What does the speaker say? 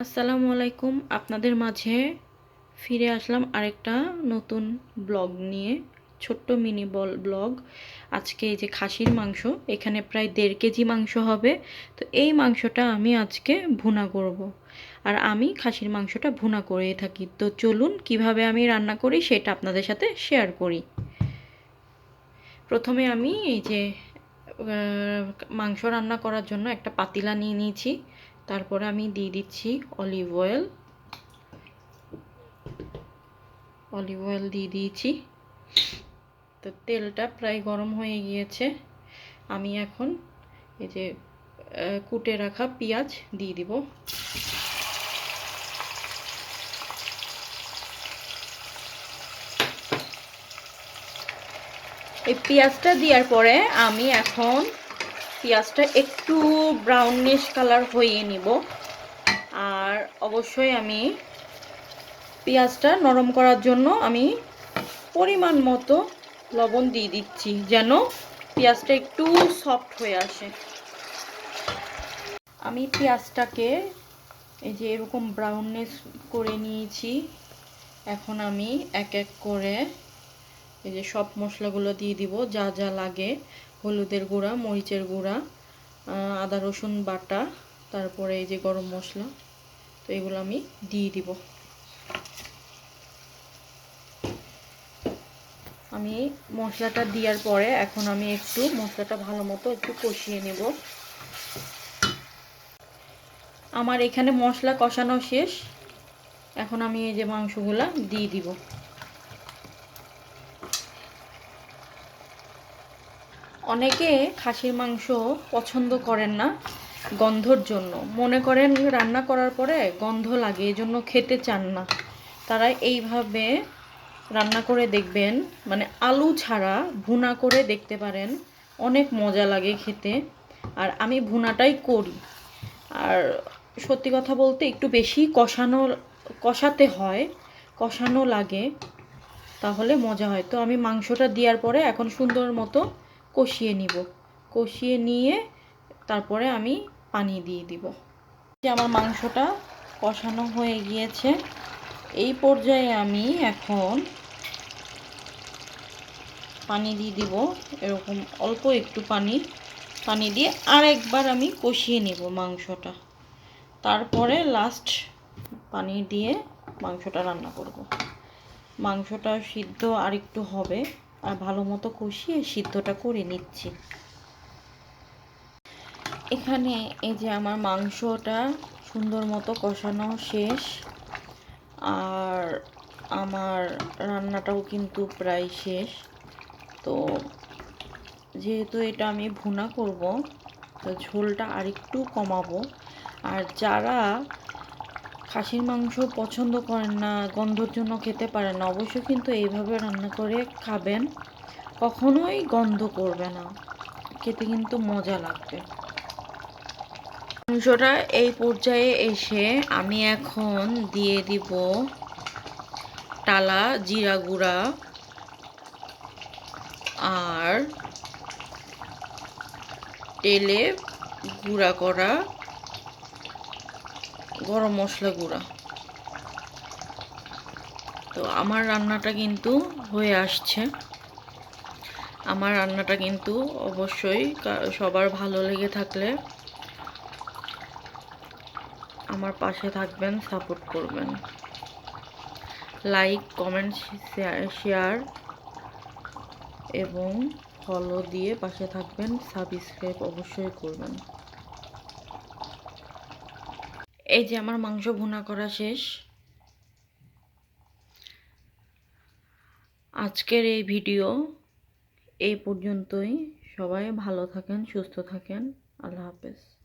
আসসালামু আলাইকুম। আপনাদের মাঝে ফিরে আসলাম আরেকটা নতুন ব্লগ নিয়ে, ছোট্ট মিনি বল ব্লগ। আজকে এই যে খাসির মাংস, এখানে প্রায় দেড় কেজি মাংস হবে। তো এই মাংসটা আমি আজকে ভুনা করব। আর আমি খাসির মাংসটা ভুনা করে থাকি। তো চলুন কীভাবে আমি রান্না করি সেটা আপনাদের সাথে শেয়ার করি। প্রথমে আমি এই যে মাংস রান্না করার জন্য একটা পাতিলা নিয়ে নিয়েছি। তারপরে আমি দিয়ে দিচ্ছি অলিভ অয়েল। অলিভ অয়েল দিয়ে দিয়েছি। তো তেলটা প্রায় গরম হয়ে গিয়েছে। আমি এখন এই যে কুটে রাখা পেঁয়াজ দিয়ে দিব। এই পেঁয়াজটা দেওয়ার পরে আমি এখন পেঁয়াজটা একটু ব্রাউনিশ কালার হয়ে নিব। আর অবশ্যই আমি পেঁয়াজটা নরম করার জন্য আমি পরিমাণ মতো লবণ দিয়ে দিচ্ছি যেন পেঁয়াজটা একটু সফট হয়ে আসে। আমি পেঁয়াজটাকে এই যে এরকম ব্রাউননেস করে নিয়েছি। এখন আমি এক এক করে এই যে সব মশলাগুলো দিয়ে দিব, যা যা লাগে। হলুদের গুঁড়া, মরিচের গুঁড়া আদা, রসুন বাটা, তারপরে এই যে গরম মশলা, তো এগুলো আমি দিয়ে দিব। আমি মশলাটা দেওয়ার পরে এখন আমি একটু মশলাটা ভালো মতো একটু কষিয়ে নেব। আমার এখানে মশলা কষানো শেষ। এখন আমি এই যে মাংসগুলা দিয়ে দিব। অনেকে খাসির মাংস পছন্দ করেন না গন্ধর জন্য। মনে করেন রান্না করার পরে গন্ধ লাগে এই জন্য খেতে চান না। তারা এইভাবে রান্না করে দেখবেন মানে আলু ছাড়া ভুনা করে দেখতে পারেন। অনেক মজা লাগে খেতে। আর আমি ভুনাটাই করি। আর সত্যি কথা বলতে একটু বেশি কষানো, কষাতে হয়, কষানো লাগে, তাহলে মজা হয়। তো আমি মাংসটা দেওয়ার পরে এখন সুন্দর মতো কষিয়ে নিব। কষিয়ে নিয়ে তারপরে আমি পানি দিয়ে দিব। যে আমার মাংসটা কষানো হয়ে গিয়েছে, এই পর্যায়ে আমি এখন পানি দিয়ে দিব। এরকম অল্প একটু পানি পানি দিয়ে আরেকবার আমি কষিয়ে নেব মাংসটা। তারপরে লাস্ট পানি দিয়ে মাংসটা রান্না করব। মাংসটা সিদ্ধ আরেকটু হবে। আর ভালো মতো কষিয়ে সিদ্ধটা করে নিচ্ছি। এখানে এই যে আমার মাংসটা সুন্দর মতো কষানো শেষ। আর আমার রান্নাটাও কিন্তু প্রায় শেষ। তো যেহেতু এটা আমি ভুনা করব, তো ঝোলটা আরেকটু কমাবো। আর যারা খাসির মাংস পছন্দ করেন না, গন্ধর জন্য খেতে পারেন না অবশ্যই কিন্তু এইভাবে রান্না করে খাবেন, কখনোই গন্ধ করবে না। খেতে কিন্তু মজা লাগবে। মাংসটা এই পর্যায়ে এসে আমি এখন দিয়ে দিব টালা জিরা গুঁড়া আর তেলে গুঁড়া করা গরম মশলা গুঁড়া। তো আমার রান্নাটা কিন্তু হয়ে আসছে। আমার রান্নাটা কিন্তু অবশ্যই সবার ভালো লেগে থাকলে আমার পাশে থাকবেন, সাপোর্ট করবেন। লাইক, কমেন্ট, শেয়ার এবং ফলো দিয়ে পাশে থাকবেন, সাবস্ক্রাইব অবশ্যই করবেন। এই যে আমার মাংস ভুনা করা শেষ। আজকের এই ভিডিও এই পর্যন্তই। সবাই ভালো থাকেন, সুস্থ থাকেন। আল্লাহ হাফেজ।